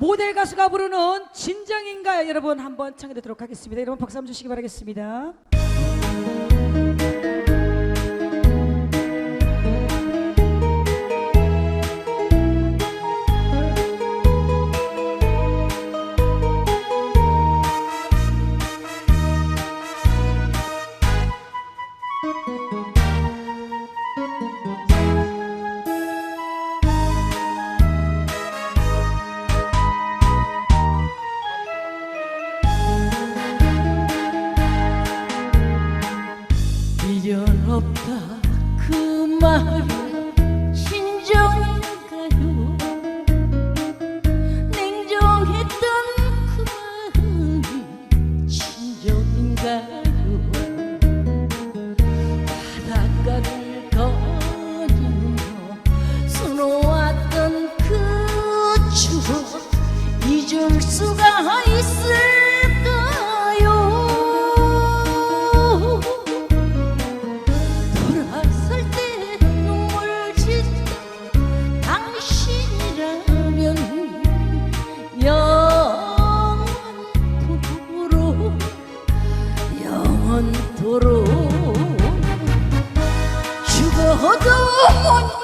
모델 가수가 부르는 진정인가요? 여러분 한번 청해 듣도록 하겠습니다. 여러분 박수 한번 주시기 바라겠습니다. 미련 없다. 그 말이 진정인가요? 냉정했던 그 마음이 진정인가요? 바닷가를 거니며 수놓았던 그 추억 잊을 수가 있을 죽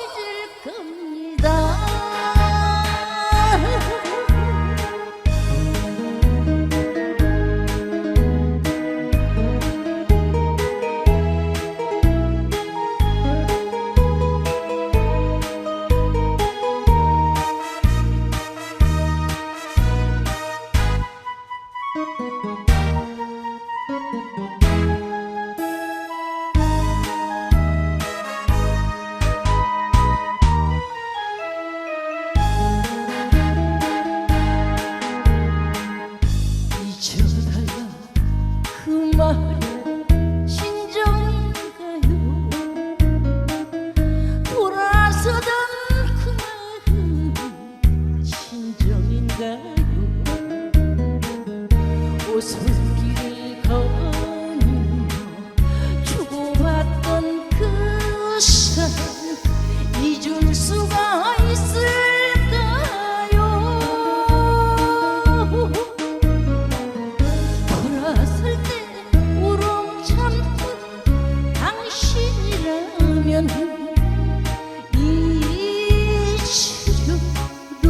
잊으려도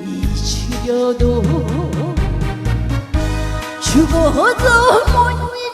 잊으려도 죽어도 못